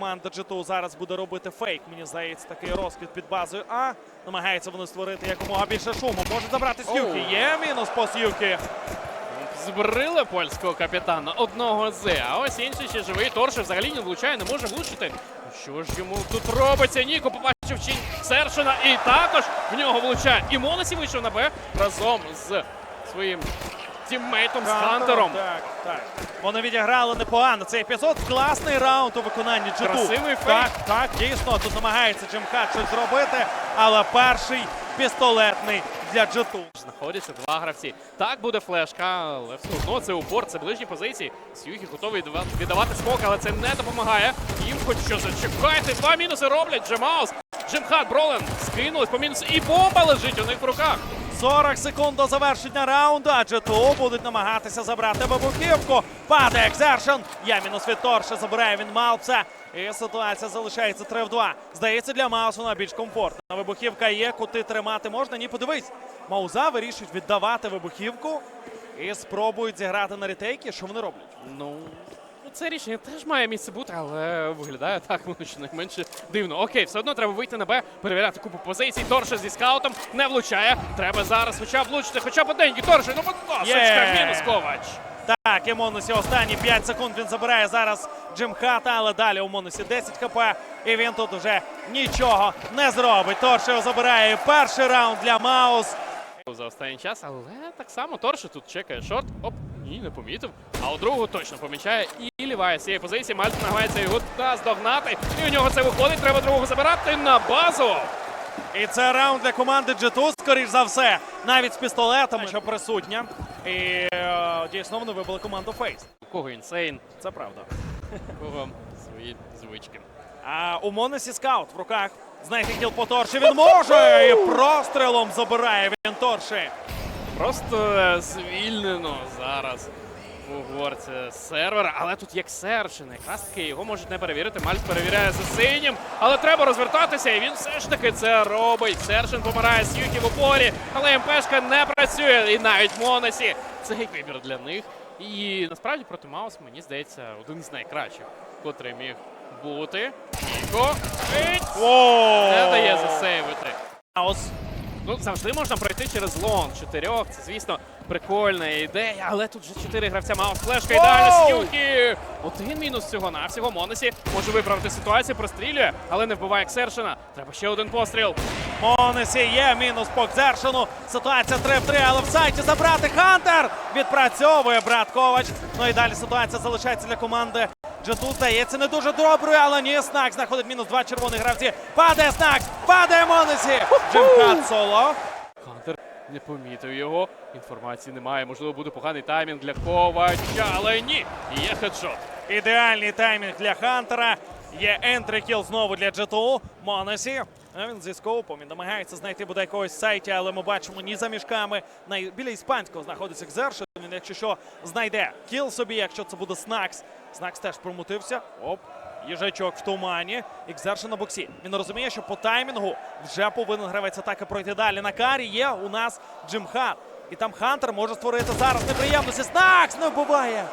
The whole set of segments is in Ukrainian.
Команда G2 зараз буде робити фейк. Мені здається, такий розкид під базою А. Намагаються вони створити якомога більше шуму. Можуть забрати Сюхі. Оу. Є мінус по Сюхі. Збрили польського капітана одного з. А ось інший ще живий. Торше взагалі не влучає, не може влучити. Що ж йому тут робиться? Ніко побачив чинь Сершина і також в нього влучає. І Монесі вийшов на Б разом з своїм тіммейтом з Хантером. Так, так. Вони відіграли непогано. Цей епізод класний раунд у виконанні G2. Красивий фейк. Так, так, дійсно. Тут намагається Джимхат щось зробити, але перший пістолетний для G2. Знаходяться два гравці. Так буде флешка, але все одно це упор, це ближні позиції. Сюхі готовий віддавати смок, але це не допомагає. Їм хоч що зачекайте. Два мінуси роблять. Джемаус. Джимхат, Бролен скинулись по мінусу. І бомба лежить у них в руках. 40 секунд до завершення раунду, а G2 будуть намагатися забрати вибухівку. Падає Екзершн. Є мінус від Торша, забирає він Малпса. І ситуація залишається 3 в 2. Здається, для Маусу вона більш комфортна. Вибухівка є, кути тримати можна. Ні, подивись. Мауза вирішують віддавати вибухівку і спробують зіграти на ретейки. Що вони роблять? Ну, це рішення теж має місце бути, але виглядає так, воно щонайменше дивно. Окей, все одно треба вийти на Б, перевіряти купу позицій. Торша зі скаутом не влучає. Треба зараз хоча б влучити, хоча б одненький Торша. Ну, будь ласка, мінус Ковач. Так, і Монусі останні 5 секунд він забирає зараз Джим Хата, але далі у Монусі 10 хп. І він тут вже нічого не зробить. Торш його забирає. Перший раунд для Маус. за останній час, але так само Торше тут чекає шорт. Оп, ні, не помітив. А у другого точно помічає і ліває з цієї позиції. Мальт намагається його наздогнати. І у нього це виходить. Треба другого забирати на базу. І це раунд для команди G2, скоріш за все, навіть з пістолетами, що присутня. І е, дійсно вони вибили команду Фейс. У кого інсейн, Це правда. у кого свої звички. А у Монесі скаут в руках. Знайти кіл по Торші він може! І прострілом забирає він Торші. Просто звільнено зараз у горці сервера, але тут як Сершин, якраз таки його можуть не перевірити. Мальц перевіряє за синім, але треба розвертатися, і він все ж таки це робить. Сершин помирає з Юкі в упорі, але МПшка не працює, і навіть Монесі. Цей вибір для них. І насправді проти Маус, мені здається, один з найкращих, котрий міг бути. Ніко не дає засейвити. Маус. Ну, завжди можна пройти через лонг чотирьох. Це, звісно, прикольна ідея, але тут вже чотири гравця. Маус флешка ідеально Воу! Сюхі. Один мінус всього на всього. Монесі може виправити ситуацію, прострілює, але не вбиває Ксершина. Треба ще один постріл. Монесі є мінус по Кзершину. Ситуація 3 в 3, але в сайті забрати Хантер. Відпрацьовує брат Ковач. Ну і далі ситуація залишається для команди. Джету здається не дуже доброю, але ні, Снакс знаходить мінус два червоних гравці. Падає Снакс, падає Монесі. Джимхат соло. Хантер не помітив його. Інформації немає. Можливо, буде поганий таймінг для Ковача, але ні. Є хедшот. Ідеальний таймінг для Хантера. Є ентрі кіл знову для Джету. Монесі. А Він зі скопом він намагається знайти бодай когось сайті, але ми бачимо ні за мішками. Біля іспанського знаходиться Кзершин. Він, якщо що, знайде кіл собі, якщо це буде Снакс. Снакс теж промутився. Оп. Їжачок в тумані. І Кзершин на боксі. Він розуміє, що по таймінгу вже повинен гравець атаки пройти далі. На карі є у нас Джимхат. І там Хантер може створити зараз неприємності. Снакс не вбиває.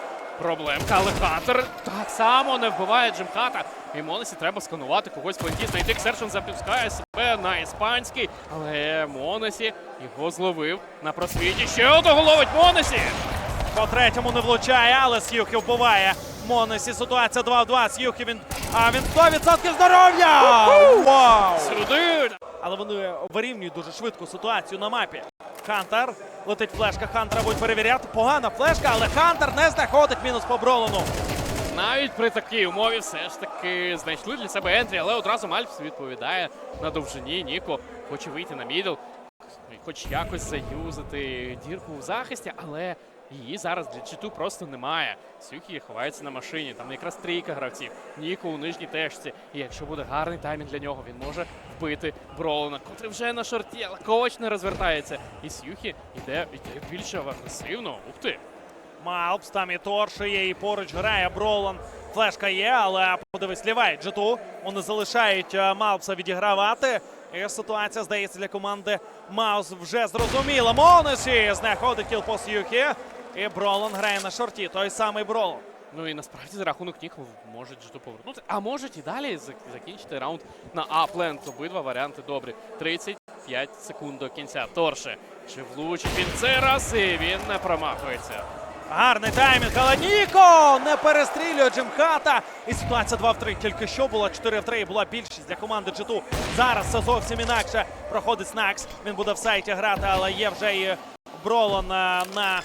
Проблемка, але Хантер так само не вбиває Джимхата. І Монесі треба сканувати когось фланті, знайти Ксершин запускає себе на іспанський. Але Монесі його зловив на просвіті. Ще одного ловить Монесі! По третьому не влучає, але С'юхі вбиває. Монесі ситуація 2 в 2. С'юхі він. А він 100% здоров'я! Вау! Сюди! Але вони вирівнюють дуже швидко ситуацію на мапі. Хантер. Летить флешка. Хантера будуть перевіряти. Погана флешка, але Хантер не знаходить мінус по Бролону. Навіть при такій умові все ж таки знайшли для себе ентрі, але одразу Мальпс відповідає на довжині. Ніко хоче вийти на мідл, хоч якось заюзати дірку в захисті, але її зараз для читу просто немає. Сюхі ховається на машині, там якраз трійка гравців. Ніко у нижній тежці. І якщо буде гарний таймінг для нього, він може вбити Бролана, котрий вже на шорті, але коуч не розвертається. І Сюхі йде, йде більше агресивно. Ух ти! Малпс там і Торши є, і поруч грає Бролан. Флешка є, але подивись, ліває Джету. Вони залишають е, Малпса відігравати. І ситуація, здається, для команди Маус вже зрозуміла. Монесі знаходить кіл по С'юхі. І Бролан грає на шорті. Той самий Бролан. Ну і насправді за рахунок них можуть же повернути. А можуть і далі закінчити раунд на апленд. Обидва варіанти добрі. 35 секунд до кінця. Торше. Чи влучить він цей раз? І він не промахується. Гарний таймінг, але Ніко не перестрілює Джимхата. І ситуація 2 в 3. Тільки що була 4 в 3. і Була більшість для команди G2. Зараз це зовсім інакше. Проходить Снакс. Він буде в сайті грати, але є вже і Бролон на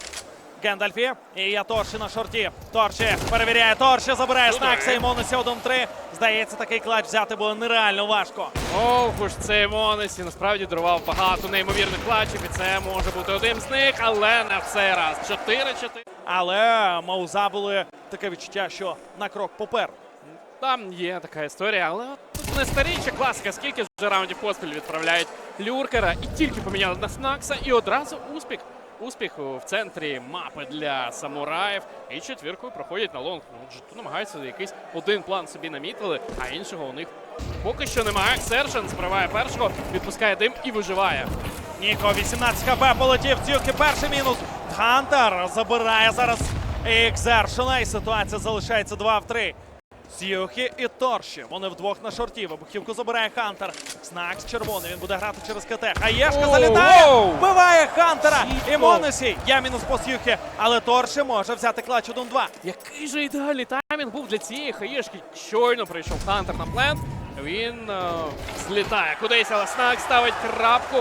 Гендальфі. І є Торші на шорті. Торші перевіряє Торші, забирає Туди. Снакса і Монусі 1-3. Здається, такий клач взяти було нереально важко. Ох уж цей Монесі насправді дарував багато неймовірних клатчів, і це може бути один з них, але не в цей раз. 4-4. Але Мауза були таке відчуття, що на крок попереду. Там є така історія, але тут не старіча класика, скільки вже раундів поспіль відправляють люркера, і тільки поміняли на Снакса, і одразу успіх. Успіх в центрі мапи для самураїв. І четвіркою проходять на лонг. Ну, G2 намагаються якийсь один план собі намітили, а іншого у них поки що немає. Сершен збиває першого, відпускає дим і виживає. Ніко 18 хп полетів. Цюки перший мінус. Хантер забирає зараз Екзершена. І ситуація залишається 2 в 3. Сюхі і Торші. Вони вдвох на шорті. Вибухівку забирає Хантер. Снакс червоний. Він буде грати через КТ. Хаєшка залітає. оу. Вбиває Хантера. І. Монесі. Я мінус по Сюхі. Але Торші може взяти клач 1-2. Який же ідеальний таймінг був для цієї хаєшки. Щойно прийшов Хантер на плент. Він е, злітає кудись, але Снак ставить крапку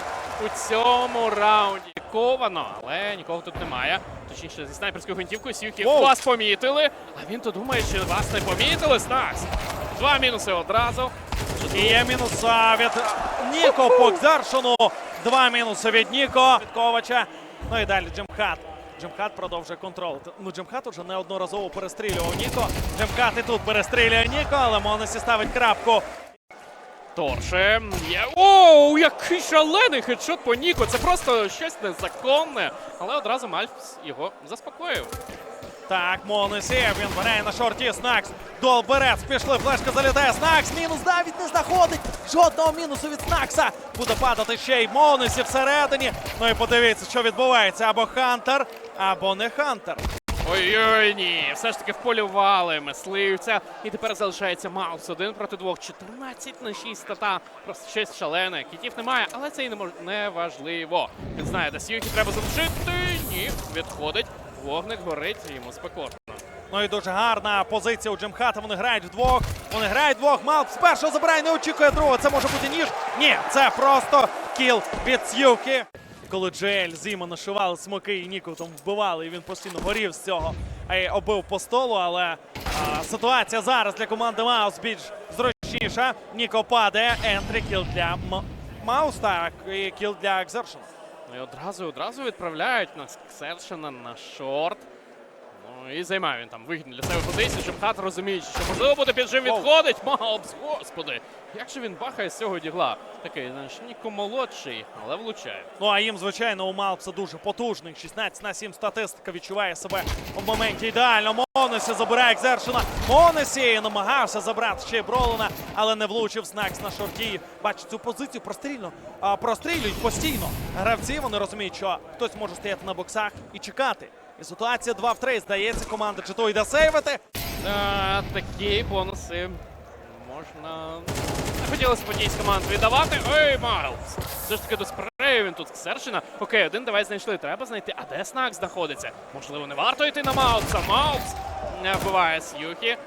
у цьому раунді. Ковано, але нікого тут немає. Точніше, зі снайперською гвинтівкою Сюхі Воу. вас помітили. А він то думає, що вас не помітили, Снакс. Два мінуси одразу. І є мінус від Ніко по Екзершену. Два мінуси від Ніко. Від Ковача. Ну і далі Джимхат. Джимхат продовжує контроль. Ну, Джимхат уже неодноразово перестрілював Ніко. Джимхат і тут перестрілює Ніко, але Монесі ставить крапку. Торше є. Оу, який шалений хедшот по Ніко. Це просто щось незаконне. Але одразу Мальфс його заспокоїв. Так, Монесі, він грає на шорті. Снакс. Дол берет. Пішли. Флешка залітає. Снакс. Мінус. Давід не знаходить. Жодного мінусу від Снакса. Буде падати ще й Монесі всередині. Ну і подивіться, що відбувається. Або Хантер, або не Хантер. Ой-ой, ні, все ж таки вполювали мисливця. І тепер залишається Маус один проти двох. 14 на 6 стата. Просто щось шалене. Кітів немає, але це і не, мож... не важливо. Він знає, де Сьюхі треба залишити. Ні, відходить. Вогник горить, йому спекотно. Ну і дуже гарна позиція у Джемхата. Вони грають вдвох. Вони грають вдвох. Малп з першого забирає, не очікує другого. Це може бути ніж. Ні, це просто кіл від Сьюки. Коли Джель Зіма нашивали смоки і Ніку там вбивали, і він постійно горів з цього. Й оббив по столу, але а, ситуація зараз для команди Маус більш зручніша. Ніко падає. Ентрі кіл для М- Маус, так, і кіл для Екзершн. Ну і одразу одразу відправляють на Сершина на шорт. Ну і займає він там вигідну для себе позицію, щоб хат розуміючи, що можливо буде піджив Воу. відходить. Маупс, господи. Як же він бахає з цього дігла? Такий, знаєш, Ніко молодший, але влучає. Ну а їм, звичайно, у Малпса дуже потужний. 16 на 7 статистика відчуває себе в моменті ідеально. Монесі забирає Екзершина. Монесі намагався забрати ще й Бролена, але не влучив Снакс на шорті. Бачить цю позицію прострільно. А, прострілюють постійно. Гравці вони розуміють, що хтось може стояти на боксах і чекати. І ситуація 2 в 3. Здається, команда чи то йде сейвити. А, такі бонуси можна. Не хотілося б одній з команд віддавати. Ой, Майлз! Все ж таки до спрею він тут Сершина. Окей, один давай знайшли. Треба знайти. А де Снак знаходиться? Можливо, не варто йти на Маутса. Маутс не вбиває Сьюхі.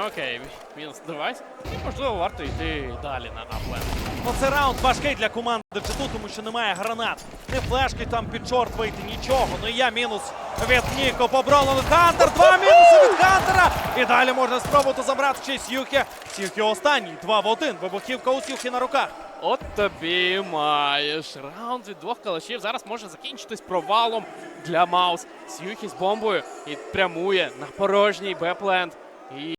Окей, мінус девайс. І можливо варто йти далі на аплен. Ну, це раунд важкий для команди G2, тому що немає гранат. Не флешки там під чорт вийти, нічого. Ну і я мінус від Ніко по Бролану. Хантер, два мінуси від Хантера. І далі можна спробувати забрати ще Сюхі. Сюхі останній, два в один. Вибухівка у Сюхі на руках. От тобі маєш. Раунд від двох калашів зараз може закінчитись провалом для Маус. Сьюхі з бомбою і прямує на порожній Бепленд.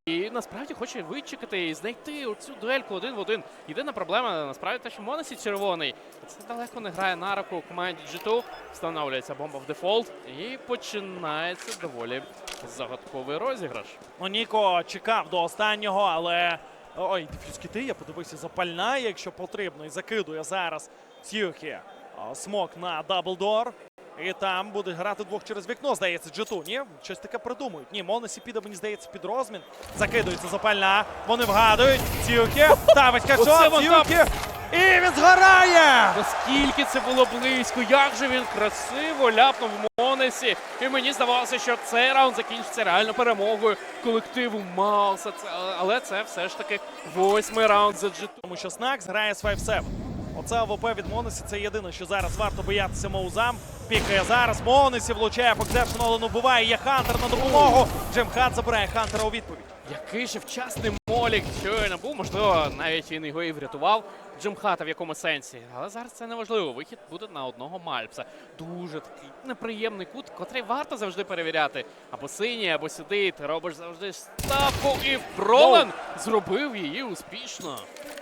І насправді хоче вичекати і знайти оцю дуельку один в один. Єдина проблема насправді те, що Монесі червоний. Це далеко не грає на руку команді G2. Встановлюється бомба в дефолт. І починається доволі загадковий розіграш. Ну, Ніко чекав до останнього, але. Ой, дефюз кити, я подивився, запальнає, якщо потрібно, і закидує зараз Сюхі. А, Смок на даблдор. І там будуть грати двох через вікно, здається, Джету. Ні, щось таке придумують. Ні, Монесі піде, мені здається, під розмін. Закидується запальна. Вони вгадують. Цюки. Ставить Оце качок. Цюки. І він згорає! Наскільки це було близько, як же він красиво ляпнув Монесі. І мені здавалося, що цей раунд закінчиться реально перемогою колективу Мауса. Але це все ж таки восьмий раунд за джиту. Тому що Снакс грає з 5-7. Оце АВП від Монесі. Це єдине, що зараз варто боятися Моузам. Пікає зараз. Монесі влучає по Кзершину, але не вбиває. Є Хантер на допомогу. Джим Хат забирає Хантера у відповідь. Який же вчасний молік щойно був, можливо, навіть він його і врятував. Джимхата в якому сенсі. Але зараз це не важливо. Вихід буде на одного Мальпса. Дуже такий неприємний кут, котрий варто завжди перевіряти. Або синій, або сюди. Ти робиш завжди ставку. І Бролан зробив її успішно.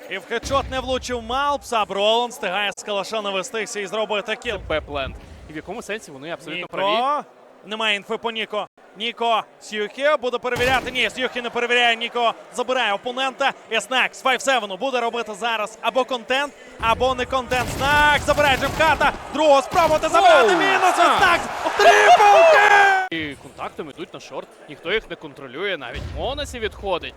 І в хедшот не влучив Малпс, а Бролан встигає з калаша навестися і зробити кіл. Бепленд. І в якому сенсі вони абсолютно праві. Немає інфи по Ніко. Ніко Сюхі буде перевіряти. Ні, Сюхі не перевіряє. Ніко забирає опонента. І Снак з 5-7 буде робити зараз або контент, або не контент. Снак забирає Джимката. Другого спробувати забрати. Воу! Мінус. І Снак! І контактами йдуть на шорт. Ніхто їх не контролює, навіть Монесі відходить.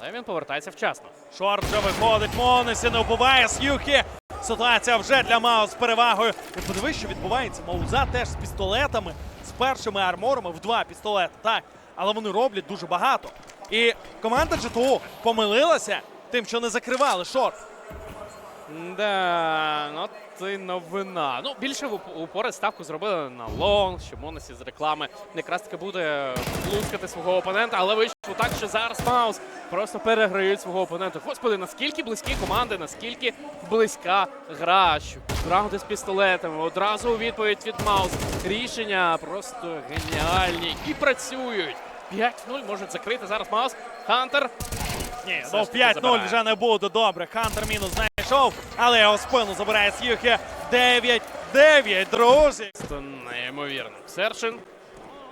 Але він повертається вчасно. Шорт вже виходить. Монесі не вбиває Сюхі. Ситуація вже для Мао з перевагою. І подивись, що відбувається. Мауза теж з пістолетами, з першими арморами в два пістолети. Так, але вони роблять дуже багато. І команда GTO помилилася тим, що не закривали шорт. Да, ну це новина. Ну, більше упори ставку зробили на лонг, що Монесі з реклами якраз таки буде плускати свого опонента, але вийшло так, що зараз Маус просто переграють свого опонента. Господи, наскільки близькі команди, наскільки близька гра, що раунди з пістолетами, одразу у відповідь від Маус. Рішення просто геніальні і працюють. 5-0 можуть закрити зараз Маус. Хантер Ні, ну 5-0 вже не буде. Добре. Хантер мінус знайшов, але його спину забирає Сюхі. 9-9, друзі. Це неймовірно. Сершин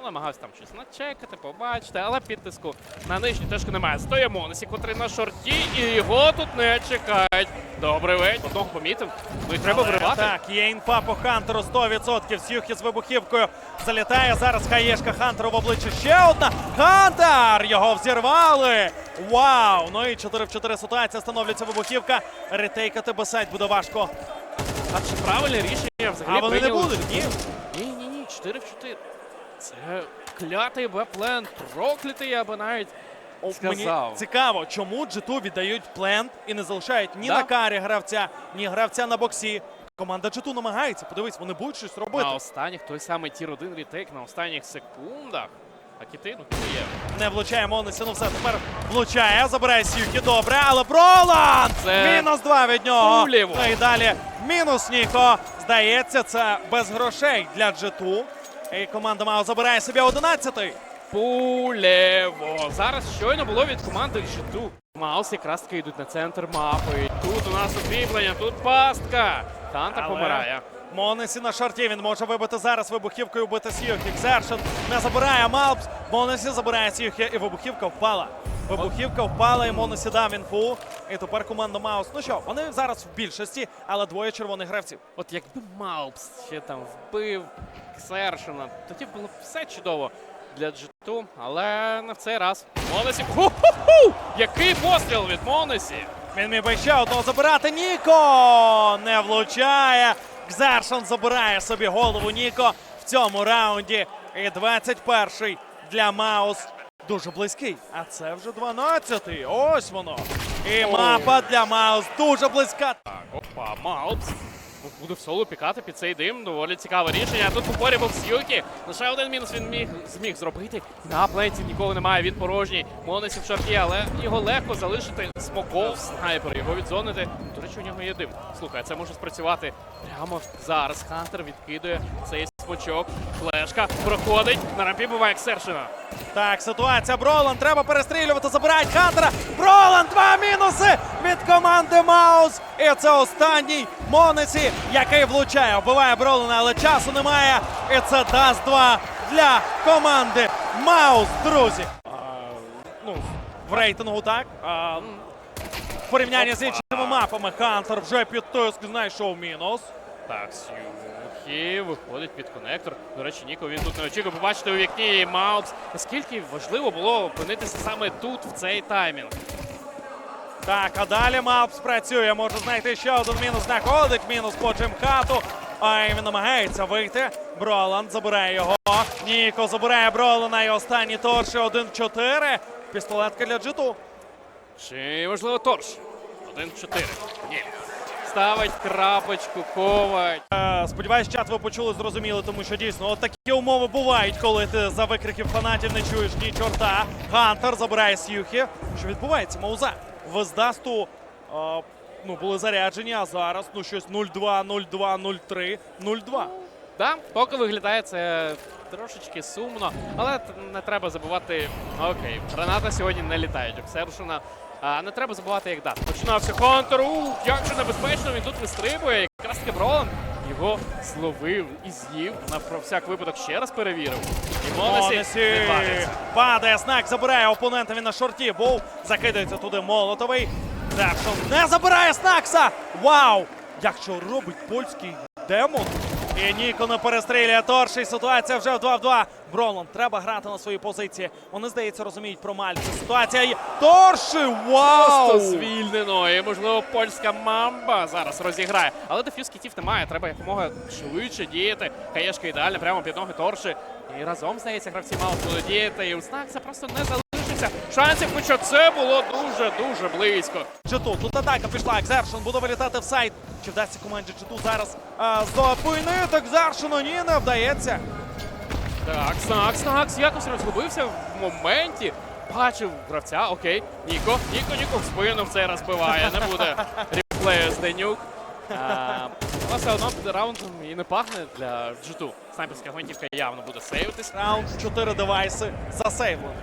ну, намагався там щось начекати, побачити, але підтиску на нижній теж немає. Стоїть Монесі, котрий на шорті, і його тут не чекають. Добрий вечір. Одного помітив. Ну і треба Але виривати. Так, є інфа по Хантеру 100%. Сюхі з вибухівкою залітає. Зараз хаєшка Хантеру в обличчя. Ще одна. Хантер! Його взірвали. Вау! Ну і 4 в 4 ситуація становлюється вибухівка. Ретейкати бесайт буде важко. А чи правильне рішення взагалі А вони не прийняли? будуть. Ні. Ні, ні, ні, 4 в 4. Це клятий беплен, проклятий, би навіть Мені цікаво, чому G2 віддають плент і не залишають ні Да. на карі гравця, ні гравця на боксі. Команда G2 намагається. Подивись, вони будуть щось робити. На останніх той самий тір 1 рітейк на останніх секундах. А кіти, ну кіти є. Не влучає Монесі, ну все, тепер влучає, забирає Сівки, добре, але Бролан! Це Мінус два від нього. Ну і далі мінус Ніко. Здається, це без грошей для G2. І команда Мао забирає собі 11-й. Пулево. Зараз щойно було від команди G2. Маус якраз таки йдуть на центр мапи. Тут у нас укріплення, тут пастка. Танта Але помирає. Монесі на шарті. Він може вибити зараз вибухівкою вбити Сьюхі. Кзершин не забирає Малпс. Монесі забирає Сьюхі і вибухівка впала. Вибухівка впала і Монесі дав інфу. І тепер команда Маус. Ну що, вони зараз в більшості, але двоє червоних гравців. От якби Маупс ще там вбив Ксершина, тоді було б все чудово для G2, але в цей раз. Монесі. Ху-ху-ху! Який постріл від Монесі! Він міг би ще одного забирати. Ніко не влучає. Кзершан забирає собі голову Ніко в цьому раунді. І 21-й для Маус дуже близький. А це вже 12-й. Ось воно. І мапа для Маус дуже близька. Так, опа, Маупс. Буде в соло пікати під цей дим. Доволі цікаве рішення. Тут у порі був Сьюкі. Лише один мінус він міг зміг зробити. На плейці нікого немає. Він порожній. Монесі в шарті, але його легко залишити. Смоков, снайпер, його відзонити. До речі, у нього є дим. Слухай, це може спрацювати прямо зараз. Хантер відкидує цей смочок. Флешка проходить. На рампі буває Ксершина. Так, ситуація Бролан. Треба перестрілювати, забирають Хантера. Бролан, два мінуси від команди Маус. І це останній Монесі, який влучає. Вбиває Бролана, але часу немає. І це даст 2 для команди Маус, друзі. А, ну, в рейтингу так. А, в порівнянні з іншими мапами Хантер вже під тиск знайшов мінус. Так, Сюхі виходить під конектор. До речі, Ніко він тут не очікує. Побачите у вікні Маукс. Наскільки важливо було опинитися саме тут, в цей таймінг. Так, а далі Мапс працює. Може знайти ще один мінус. Знаходить мінус по Джимхату. А він намагається вийти. Броланд забирає його. Ніко забирає Бролана і останній торші 1-4. Пістолетка для джиту. Чи можливо торш? 1-4. Ні. Ставить крапочку, ковач. Е, Сподіваюсь, чат ви почули, зрозуміли, тому що дійсно от такі умови бувають, коли ти за викриків фанатів не чуєш ні чорта. Хантер забирає Сьюхі. Що відбувається? Мауза. В Здасту е, ну, були заряджені, а зараз ну щось 0-2, 0-2, 0-3, 0-2. Да, поки виглядає це трошечки сумно, але не треба забувати. Окей, граната сьогодні не літають. Обсершена. Не треба забувати, як дати. Починався контр. Ух, як же небезпечно, він тут вистрибує. Якраз таки Бролан його зловив і з'їв. На про всяк випадок ще раз перевірив. І Монесі не падає знак, забирає опонента. Він на шорті. Був закидається туди молотовий. Дерсон не забирає Снакса. Вау! Як що робить польський демон? І Ніко не перестрілює Торші. Ситуація вже в 2 в 2. Броланд, треба грати на своїй позиції. Вони, здається, розуміють про Мальця. Ситуація є. Торші! Вау! Просто звільнено. І, можливо, польська мамба зараз розіграє. Але дефюз кітів немає. Треба якомога швидше діяти. Хаєшка ідеальна, прямо під ноги торші. І разом, здається, гравці мало діяти. І у Снакса просто не залишиться шансів, хоча це було дуже-дуже близько. Джиту. Тут атака пішла. Екзершн буде вилітати в сайт. Чи вдасться команді Джиту зараз зупинити Екзершну? Ні, не вдається. Так, Снакс, Снакс якось розгубився в моменті. Бачив гравця, окей. Ніко, Ніко, Ніко в спину в цей раз биває. Не буде реплею з Денюк. Але все одно раундом і не пахне для G2. Снайперська гвинтівка явно буде сейвитись. Раунд 4 девайси засейвлені.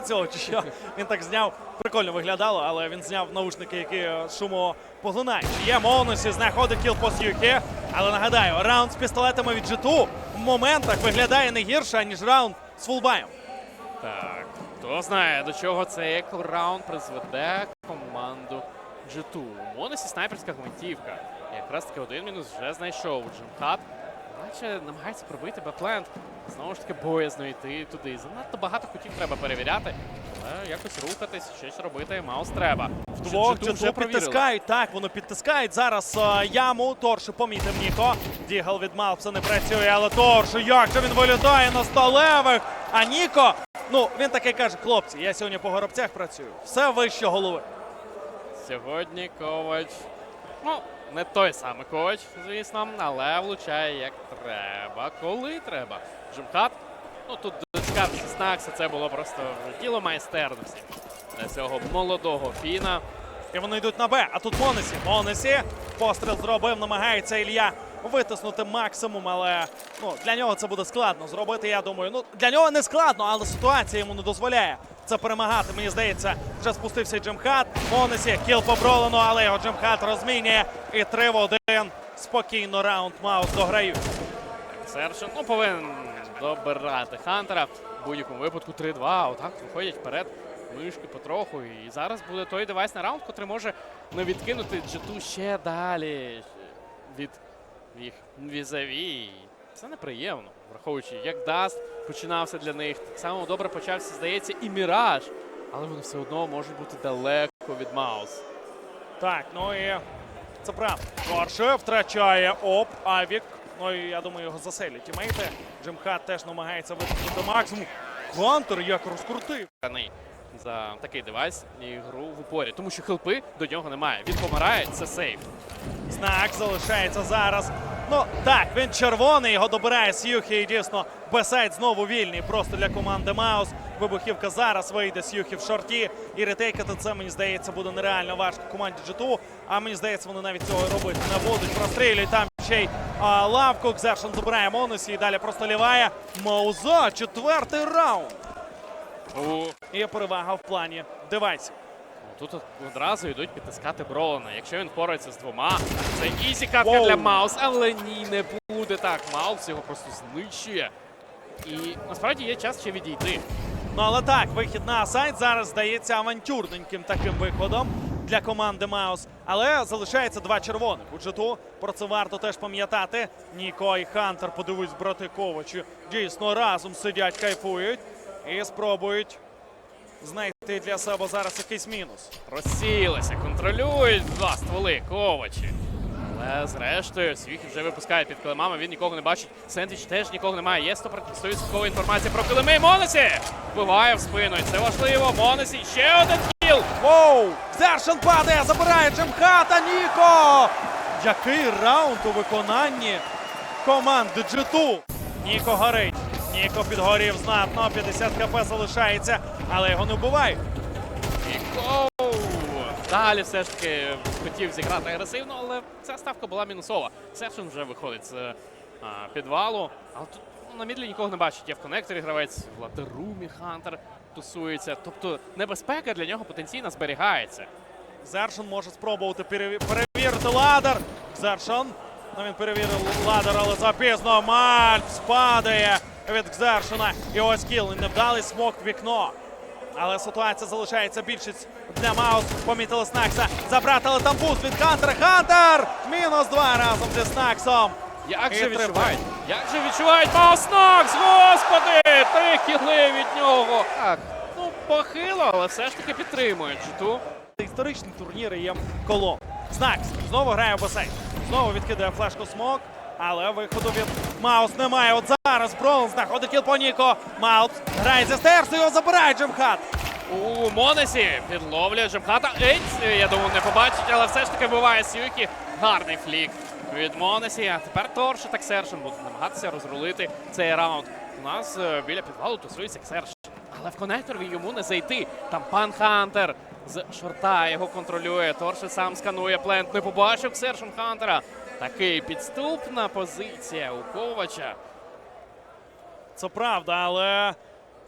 З Цього чи що він так зняв. Прикольно виглядало, але він зняв наушники, які е, шумопоглинають. Є Монусі, знаходить кіл по Сьюхі. Але нагадаю, раунд з пістолетами від G2 в моментах виглядає не гірше, ніж раунд з фулбаєм. Так, хто знає, до чого цей раунд призведе команду G2. У снайперська гвинтівка. Якраз таки один мінус вже знайшов Джимхат. Наче намагається пробити Бетленд. Знову ж таки боязно йти туди. Занадто багато кутів треба перевіряти. Але якось рухатись, щось робити Маус треба. Вдвох G2 Джиту підтискають. Так, воно підтискають. Зараз е, яму. Торши помітив Ніко. Дігл від Малпса не працює, але Торши, як же він вилітає на сталевих. А Ніко, ну він таки каже, хлопці, я сьогодні по горобцях працюю. Все вище голови. Сьогодні Ковач. Ну, не той самий Ковач, звісно, але влучає як треба, коли треба. Джимхат. Ну тут дочекався Снакса, це було просто діло майстерності для цього молодого фіна. І вони йдуть на Б. А тут Монесі. Монесі. Постріл зробив, намагається Ілля витиснути максимум, але ну, для нього це буде складно зробити. Я думаю. Ну для нього не складно, але ситуація йому не дозволяє це перемагати. Мені здається, вже спустився і Джимхат. Монесі кіл по але його Джимхат розмінює. І 3 в 1. Спокійно раунд Маус дограють. Сершин ну, повинен добирати Хантера. В будь-якому випадку 3-2. Отак виходять вперед. Мишки потроху. І зараз буде той девайсний раунд, котрий може не відкинути джету ще далі від їх візаві. Це неприємно, враховуючи, як Даст починався для них. Так само добре почався, здається, і Міраж. Але вони все одно можуть бути далеко від Маус. Так, ну і це правда. Горше втрачає оп, Авік. Ну і я думаю, його заселять тімейти. Джимхат теж намагається витягнути максимум. Хантер як розкрутив. За такий девайс і гру в упорі. Тому що хелпи до нього немає. Він помирає, це сейф. Знак залишається зараз. Ну так, він червоний, його добирає Сюхі. І дійсно Бесайд знову вільний. Просто для команди Маус. Вибухівка зараз вийде Сюхі в шорті. І ретейкати це, мені здається, буде нереально важко команді G2. А мені здається, вони навіть цього робити не будуть. Прострілюють там ще й лавку. Кзершин забирає Монусі і далі просто ліває. Мауза, четвертий раунд. Є перевага в плані девайсів. Тут одразу йдуть підтискати Бролана. Якщо він впорається з двома, це ізі катка для Маус, але ні, не буде так. Маус його просто знищує. І насправді є час ще відійти. Ну але так, вихід на сайт зараз здається авантюрненьким таким виходом для команди Маус. Але залишається два червоних. У джиту про це варто теж пам'ятати. Ніко і Хантер, подивись, брати Ковачі, дійсно разом сидять, кайфують і спробують знайти для себе зараз якийсь мінус. Розсіялися, контролюють два стволи, ковачі. Але зрештою, Сюхі вже випускає під килимами, він нікого не бачить. Сендвіч теж нікого немає. Є 100% інформація про килими. Монесі! Вбиває в спину, і це важливо. Монесі ще один кіл! Воу! Зершин падає, забирає Джемхата, Ніко! Який раунд у виконанні команди G2. Ніко горить. Ніко підгорів знатно, 50 хп залишається, але його не вбивають. Ніко! Далі все ж таки хотів зіграти агресивно, але ця ставка була мінусова. Сешен вже виходить з а, підвалу. Але тут ну, на мідлі нікого не бачить. Є в конекторі гравець, в ладерумі Хантер тусується. Тобто небезпека для нього потенційно зберігається. Зершин може спробувати переві- перевірити ладер. Зершин. Ну, він перевірив ладер, але запізно Мальц падає від Зершина. І ось кіл. Невдалий смок в вікно. Але ситуація залишається більшість для Маус. Помітили Снакса. Забрати, але там буст від Хантера. Хантер! Мінус два разом зі Снаксом. Як же відчувають? Як же відчувають Мауснакс? Господи! Три кіли від нього! Так, ну похило, але все ж таки підтримують G2. Історичний турнір є коло. Знакс знову грає в басейн. Знову відкидає флешку смок. Але виходу від Маус немає. От зараз Броун знаходить кіл по Ніко. Маус грає зі стерсу, його забирає Джемхат. У Монесі підловлює Джемхата. Ейць, я думав, не побачить, але все ж таки буває Сюкі. Гарний флік від Монесі. А тепер Торш та Ксершин будуть намагатися розрулити цей раунд. У нас е, біля підвалу тусується Ксершин. Але в конекторі йому не зайти. Там пан Хантер з шорта його контролює. Торши сам сканує плент. Не побачив Ксершин Хантера. Такий підступна позиція у Ковача. Це правда, але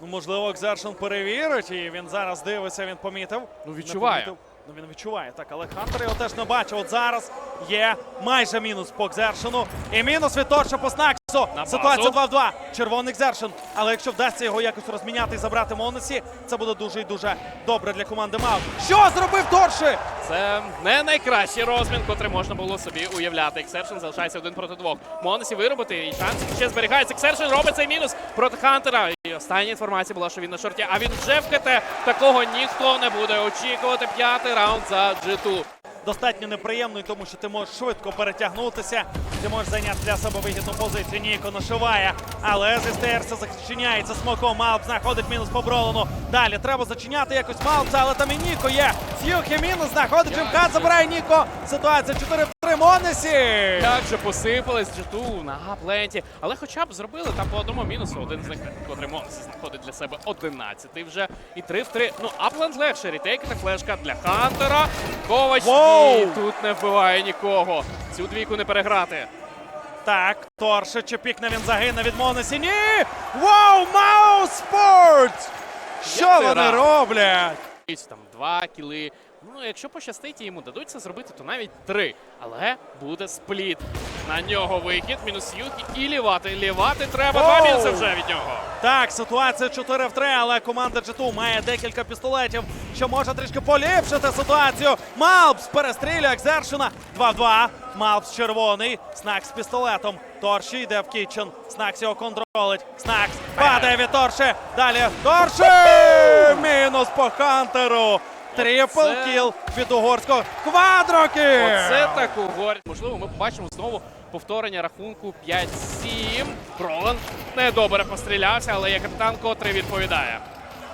ну, можливо, Екзершин перевірить, і він зараз дивиться, він помітив. Ну, відчуває. помітив. Ну він відчуває, так, але Хантер його теж не бачив. От зараз є майже мінус по Екзершину. І мінус від Торча по Снаксу. Ситуація 2 в 2. Червоний Екзершин. Але якщо вдасться його якось розміняти і забрати Монесі, це буде дуже і дуже добре для команди Мав. Що зробив Торши? Це не найкращий розмін, котрий можна було собі уявляти. Ексершн залишається один проти двох. Монесі виробити і шанс ще зберігається. Ексершн робить цей мінус проти Хантера. Остання інформація була, що він на шорті. А він вже в КТ. Такого ніхто не буде очікувати. П'ятий раунд за G2. Достатньо неприємною, тому що ти можеш швидко перетягнутися. Ти можеш зайняти для себе вигідну позицію. Ніко нашиває, але зі стерса зачиняється смоком. Малп знаходить мінус по Бролену. Далі треба зачиняти якось Малпса, але там і Ніко є. С'юхі мінус знаходить Джимкат, забирає Ніко. Ситуація 4 в 3 Монесі. Як же посипались G2 на пленті. Але хоча б зробили там по одному мінусу. Один з них, котрий Монесі знаходить для себе 11 вже. І 3 в 3. Ну, апленд легше. Рітейк та флешка для Хантера. Ковач Воу! Ні, тут не вбиває нікого. Цю двійку не переграти. Так, Торше чи пікне він загине від Монесі. Ні! Вау, Мау Спорт! Що Є вони тира. роблять? Там два кіли. Ну, якщо пощастить і йому дадуть це зробити, то навіть три. Але буде спліт. На нього вихід, мінус юки і лівати. Лівати треба. Два мінуси вже від нього. Так, ситуація 4 в 3, але команда G2 має декілька пістолетів, що може трішки поліпшити ситуацію. Малпс перестрілює Екзершина. 2-2. Малпс червоний. Снакс з пістолетом. Торші йде в кітчен. Снакс його контролить. Снакс падає від Торші. Далі Торші! Мінус по Хантеру. Трипл Оце- кіл від угорського квадроки. Оце так угорить. Можливо, ми побачимо знову повторення рахунку 5-7. Бролан недобре пострілявся, але є капітан, котрий відповідає.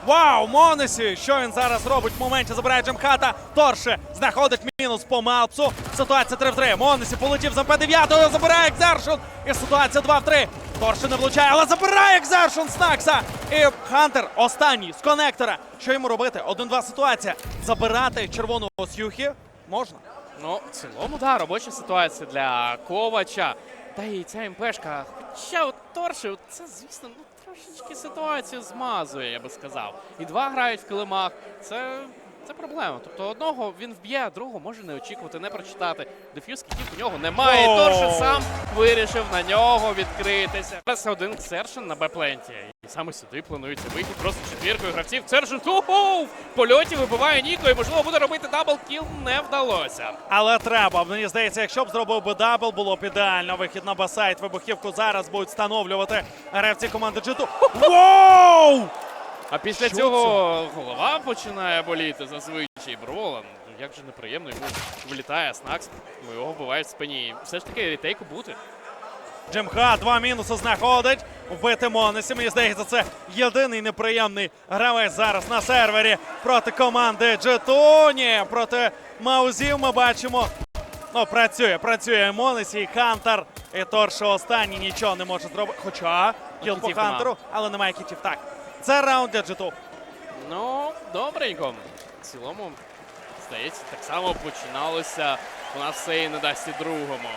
Вау, Монесі! Що він зараз робить в моменті? Забирає Джемхата. Торше знаходить мінус по Малпсу. Ситуація 3 в 3. Монесі полетів за П9, забирає Екзершон. І ситуація 2 в 3. Торше не влучає, але забирає Екзершон Снакса. І Хантер останній з конектора. Що йому робити? 1-2 ситуація. Забирати червоного Сюхі можна. Ну, в цілому, да, робоча ситуація для Ковача. Та і ця МПшка. Хоча от Торши, це, звісно, ну трошечки ситуацію змазує, я би сказав. І два грають в килимах. Це. Це проблема. Тобто одного він вб'є, а другого може не очікувати, не прочитати. Деф'юз кітів у нього немає. І Оу. Торшин сам вирішив на нього відкритися. Зараз один Ксершин на Б-пленті. І саме сюди планується вихід просто четвіркою гравців. Сержант Уху! В польоті вибиває Ніко і можливо буде робити даблкіл. Не вдалося. Але треба. Мені здається, якщо б зробив би дабл, було б ідеально. Вихід на басайт. Вибухівку зараз будуть встановлювати гравці команди G2. Воу! А після Що цього голова починає боліти зазвичай. Бролан. Ну як же неприємно, йому влітає Снакс, ну, його вбивають в спині. Все ж таки рітейку бути. Джимха два мінуси знаходить. Вбити Монесі. Мені здається, це єдиний неприємний гравець зараз на сервері проти команди G2. Проти Маузів ми бачимо. Ну, працює, працює Монесі і Хантер. І Торшо останній нічого не може зробити. Хоча кіл по. Хантеру, але немає кітів. Так. Це раунд для G2. Ну, добренько. В цілому, здається, так само починалося. У нас все і не дасть і другому.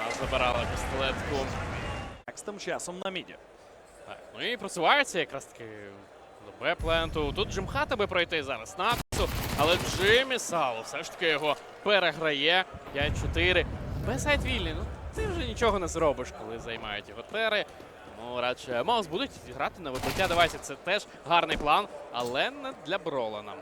У нас забирали пістолетку. Так, з тим часом на міді. Так, ну і просувається якраз таки до Б-пленту. Тут Джимхата би пройти зараз Наксу, але Джиммі Сало все ж таки його переграє 5-4. Б-сайт вільний, ну ти вже нічого не зробиш, коли займають його тери. Тому радше Маус будуть грати на вибиття девайсів. Це теж гарний план, але не для Бролана.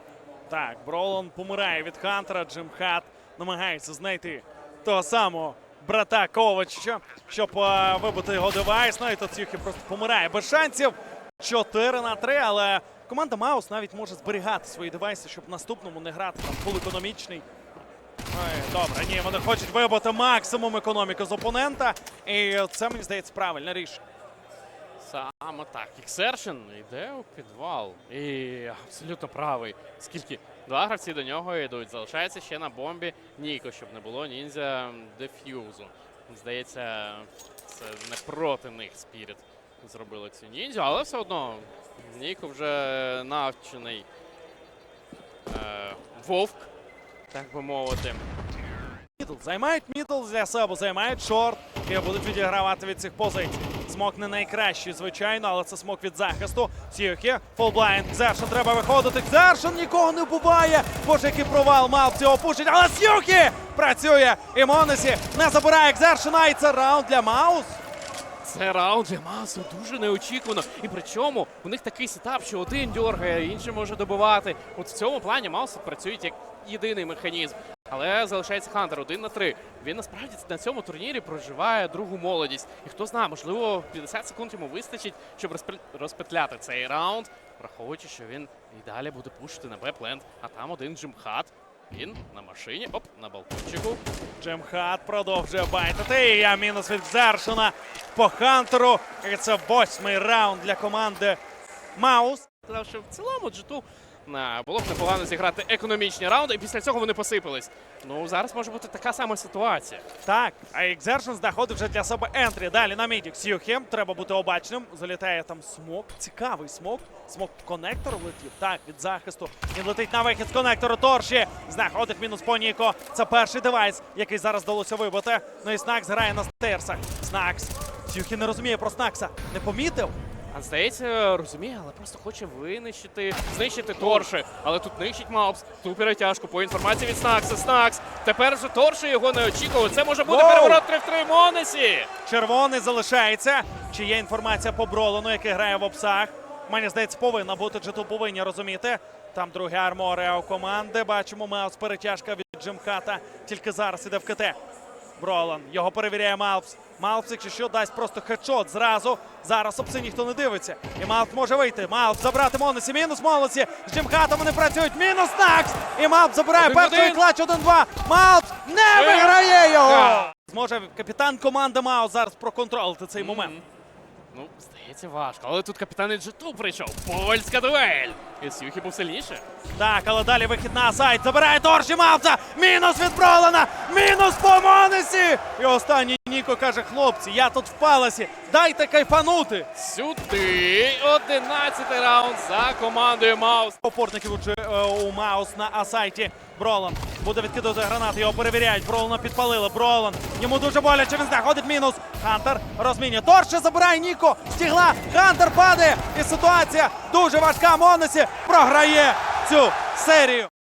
Так, Бролон помирає від Хантера. Джим Хат намагається знайти того самого брата Ковача, щоб е, вибити його девайс. Ну і тут Сюхі просто помирає без шансів. 4 на 3, але команда Маус навіть може зберігати свої девайси, щоб наступному не грати там фул економічний. Добре, ні, вони хочуть вибити максимум економіки з опонента. І це, мені здається, правильне рішення. Саме так. Іксершин йде у підвал. І абсолютно правий. Скільки? Два гравці до нього йдуть. Залишається ще на бомбі Ніко, щоб не було ніндзя деф'юзу. Здається, це не проти них Спіріт зробили цю ніндзю, але все одно Ніко вже навчений е, вовк, так би мовити. Мідл. Займають мідл для себе, займають шорт і будуть відігравати від цих позицій. Смок не найкращий, звичайно, але це смок від захисту. Сіохі, фолблайн. Зершин треба виходити. Зершин нікого не буває. Боже, який провал мав цього пушить. Але Сіохі працює. І Монесі не забирає Зершина. І це раунд для Маус. Це раунд для Маусу дуже неочікувано. І причому у них такий сетап, що один дьоргає, інший може добивати. От в цьому плані Мауси працюють як єдиний механізм. Але залишається Хантер один на три. Він насправді на цьому турнірі проживає другу молодість. І хто знає, можливо, 50 секунд йому вистачить, щоб розпе- розпетляти цей раунд, враховуючи, що він і далі буде пушити на Б-плент, а там один джимхат. Він на машині, оп, на балкончику. Джим Хат продовжує байтити. І я мінус від Зершина по Хантеру. І це восьмий раунд для команди Маус. сказав, що в цілому G2 на було б непогано зіграти економічні раунди, і після цього вони посипались. Ну зараз може бути така сама ситуація. Так, а Екзершн знаходить вже для себе ентрі. Далі на міді Ксюхем. Треба бути обачним. Залітає там смок. Цікавий смок. Смок в коннектор. Так, від захисту. Він летить на вихід з коннектору. Торші. Знаходить мінус по Ніко. Це перший девайс, який зараз вдалося вибити. Ну і Снакс грає на стейрсах. Снакс. Ксюхі не розуміє про Снакса. Не помітив? Здається, розуміє, але просто хоче винищити, знищити Торши. Але тут нищить Маупс, ту перетяжку по інформації від Снакса. Снакс. Тепер вже Торши його не очікували. Це може бути переворот 3 в 3 Монесі. Червоний залишається. Чи є інформація по Бролону, який грає в обсах? Мені здається, повинна бути Джиту повинні розуміти. Там друге армори у команди. Бачимо Маус перетяжка від Джимхата. Тільки зараз іде в КТ. Бролан. Його перевіряє Малпс. Малпс, якщо що, дасть просто хедшот зразу. Зараз обси ніхто не дивиться. І Малпс може вийти. Малпс забрати Монесі. Мінус Монесі. З Джимхатом вони працюють. Мінус Накс. І Малпс забирає перший клач 1-2. Малпс не Е. виграє його. Зможе капітан команди Маус зараз проконтролити цей момент. Ну, здається, важко. Але тут капітан G2 прийшов. Польська дуель. І Сюхі був сильніше. Так, але далі вихід на сайт. Забирає Торші Мавца. Мінус від Бролана. Мінус по Монесі. І останній Ніко каже: хлопці, я тут в паласі. Дайте кайфанути. Сюди 11 раунд за командою Маус. Опорників е, у Маус на асайті. Бролан буде відкидувати гранати. Його перевіряють. Бролана підпалили. Бролан. Йому дуже боляче. Він знаходить мінус. Хантер розмінює. Торше забирає Ніко. Стігла. Хантер падає. І ситуація дуже важка. Монесі програє цю серію.